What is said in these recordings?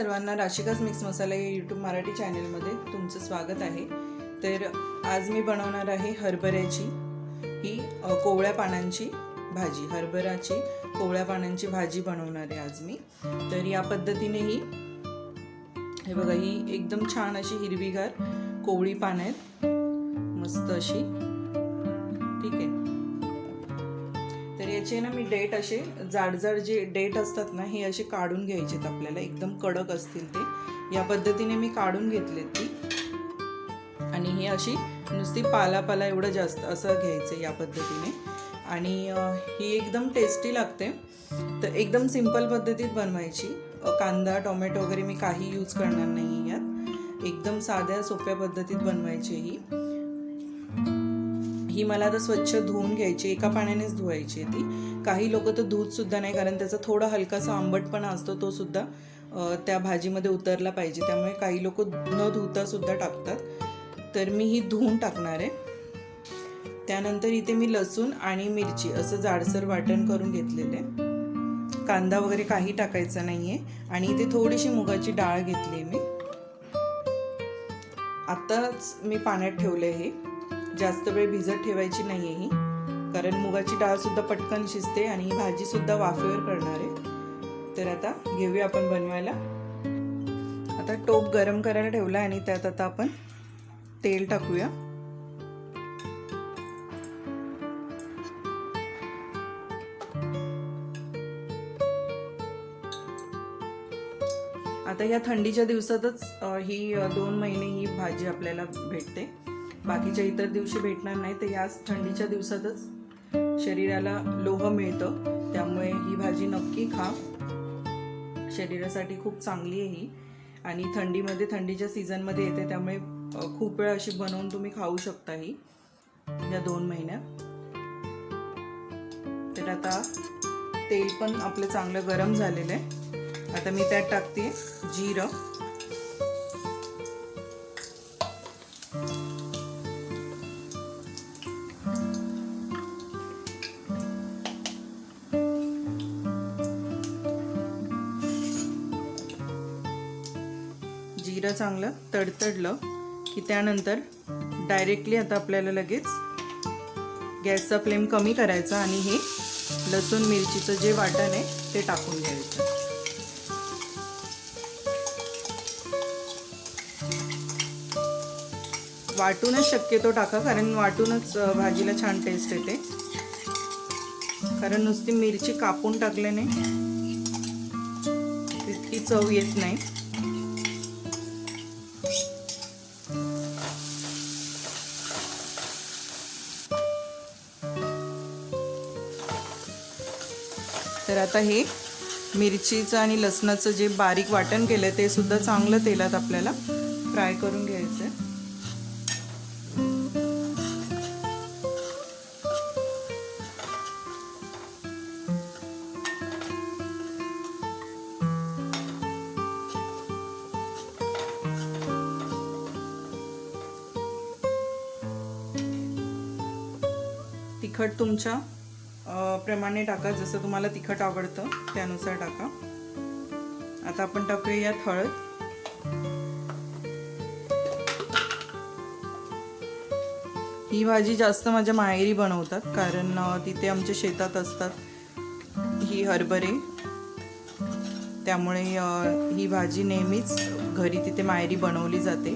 सर्वांना राशिकास मिक्स मसाला या यूट्यूब मराठी चॅनलमध्ये तुमचं स्वागत आहे. तर आज मी बनवणार आहे हरभऱ्याची. ही कोवळ्या पानांची भाजी हरभऱ्याची कोवळ्या पानांची भाजी बनवणार आहे आज मी. तर या पद्धतीने ही हे बघा ही एकदम छान अशी हिरवीगार कोवळी पानं आहेत. मस्त अशी. याचे ना मी डेट असे जाडजाड जे डेट असतात ना हे असे काढून घ्यायचेत आपल्याला. एकदम कडक असतील ते. या पद्धतीने मी काढून घेतलेत ती. आणि ही अशी नुसती पाला पाला एवढं जास्त असं घ्यायचं या पद्धतीने. आणि ही एकदम टेस्टी लागते. तर एकदम सिंपल पद्धतीत बनवायची. कांदा टोमॅटो वगैरे मी काही यूज करणार नाही यात. एकदम साध्या सोप्या पद्धतीत बनवायची ही. ही मला आता स्वच्छ धुवून घ्यायची एका पाण्यानेच धुवायची आहे ती. काही लोक तर धुत सुद्धा नाही कारण त्याचा थोडा हलकासा आंबटपणा असतो तो सुद्धा त्या भाजीमध्ये उतरला पाहिजे. त्यामुळे काही लोक न धुता सुद्धा टाकतात. तर मी ही धुवून टाकणार आहे. त्यानंतर इथे मी लसूण आणि मिरची असं जाडसर वाटण करून घेतलेलं आहे. कांदा वगैरे काही टाकायचा नाहीये. आणि इथे थोडीशी मुगाची डाळ घेतली मी. आत्ताच मी पाण्यात ठेवले हे जास्त वेळ भिजत ठेवायची नाही आहे ही. कारण मुगाची डाळसुद्धा पटकन शिजते आणि ही भाजीसुद्धा वाफेवर करणार आहे. तर आता घेऊया आपण बनवायला. आता टोप गरम करायला ठेवला आणि त्यात आता आपण तेल टाकूया. आता या थंडीच्या दिवसातच ही दोन महिने ही भाजी आपल्याला भेटते. बाकीच्या इतर दिवशी भेटणार नाही तर याच थंडीच्या दिवसातच शरीराला लोह मिळतं. त्यामुळे ही भाजी नक्की खा. शरीरासाठी खूप चांगली आहे ही. आणि थंडीमध्ये थंडीच्या सीझनमध्ये येते त्यामुळे खूप वेळ अशी बनवून तुम्ही खाऊ शकता ही. या दोन महिन्यात तर आता तेल पण आपलं चांगलं गरम झालेलं आहे. आता मी त्यात टाकते जिरं. जिरं चांगलं तडतडलं की त्यानंतर डायरेक्टली आता आपल्याला लगेच गॅसचा फ्लेम कमी करायचा आणि हे लसूण मिरचीचं जे वाटण आहे ते टाकून घ्यायचं. वाटूनच शक्यतो टाका कारण वाटूनच भाजीला छान टेस्ट येते. कारण नुसती मिरची कापून टाकल्याने तितकी चव येत नाही. आता हे मिरचीचं आणि लसणाचं जे बारीक वाटण केलं ते सुद्धा चांगलं तेलात आपल्याला फ्राय करून घ्यायचं आहे तिखट तुमच्या प्रमाणे टाका जसं तुम्हाला तिखट आवडतं त्यानुसार टाका. आता आपण टाकूया यात हळद. ही भाजी जास्त माझ्या माहेरी बनवतात कारण तिथे आमच्या शेतात असतात ही हरभरे. त्यामुळे ही भाजी नेहमीच घरी तिथे माहेरी बनवली जाते.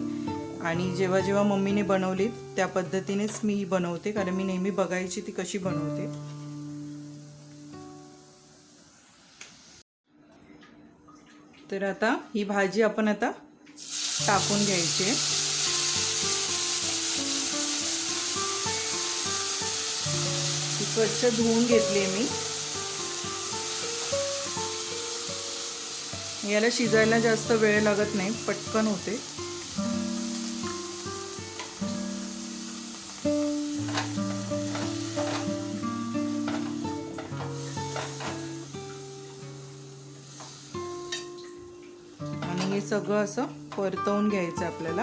आणि जेव्हा जेव्हा मम्मीने बनवली त्या पद्धतीनेच मी ही बनवते कारण मी नेहमी बघायची ती कशी बनवते. तर आता ही भाजी आपण आता टाकून घ्यायची आहे. स्वच्छ धुवून घेतली मी. याला शिजायला जास्त वेळ लागत नाही पटकन होते. सगळं असं परतवून घ्यायचं आपल्याला.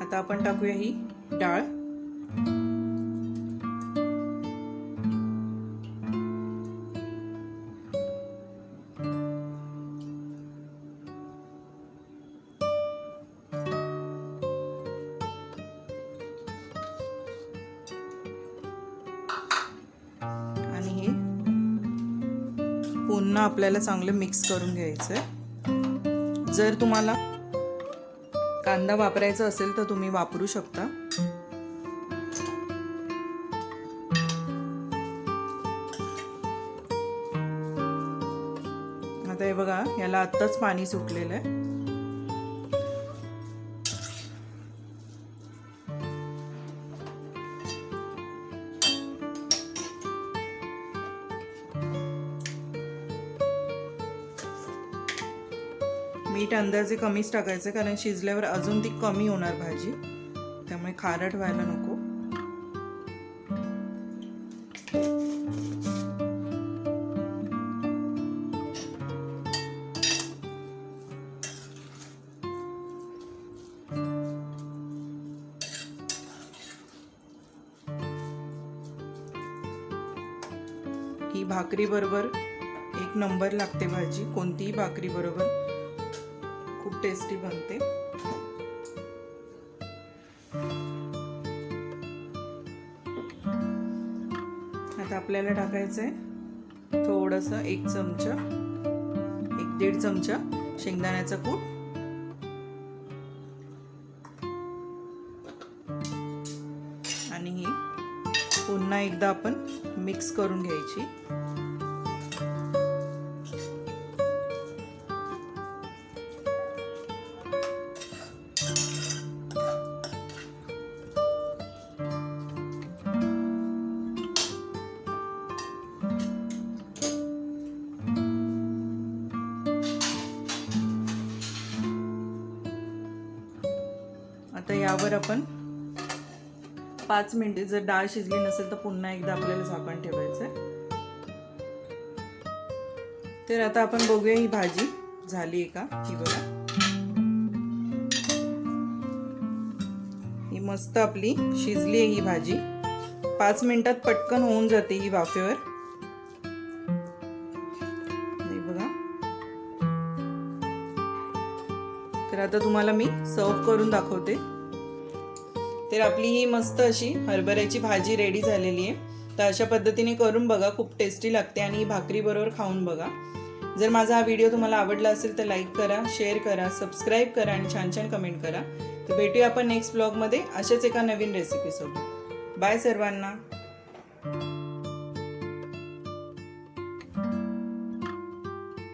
आता आपण टाकूया ही डाळ. पुन्हा आपल्याला चांगलं मिक्स करून घ्यायचं जर तुम्हाला कांदा वापरायचा असेल तर तुम्ही वापरू शकता. आता हे बघा याला आत्ताच पाणी सुटलेलं आहे. मीठ अंदाजे कमीच टाकायचं कारण शिजल्यावर अजून ती कमी होणार भाजी. त्यामुळे खारट व्हायला नको. ही भाकरी बरोबर एक नंबर लागते भाजी. कोणतीही भाकरी बरोबर. खूप टेस्टी बनते. आता आपल्याला टाकायचं आहे थोडंसं एक चमचा एक दीड चमचा शेंगदाण्याचा कूट. आणि ही पुन्हा एकदा आपण मिक्स करून घ्यायची. यावर आपण पाच मिनिटे जर डाळ शिजली नसेल तर पुन्हा एकदा आपल्याला झाकण ठेवायचं तर आता आपण बघूया ही भाजी झाली आहे का? ही बघा. ही मस्त आपली शिजली आहे ही भाजी. पाच मिनिटात पटकन होऊन जाते ही वाफेवर. बघा. तर आता तुम्हाला मी सर्व करून दाखवते. तर आपली ही मस्त अशी हरभऱ्याची भाजी रेडी झालेली आहे. तर अशा पद्धतीने करून बघा खूप टेस्टी लागते आणि ही भाकरीबरोबर खाऊन बघा. जर माझा हा व्हिडिओ तुम्हाला आवडला असेल तर लाईक करा शेअर करा सबस्क्राईब करा आणि छान छान कमेंट करा. तर भेटूया आपण नेक्स्ट ब्लॉगमध्ये अशाच एका नवीन रेसिपीसोबत बाय सर्वांना.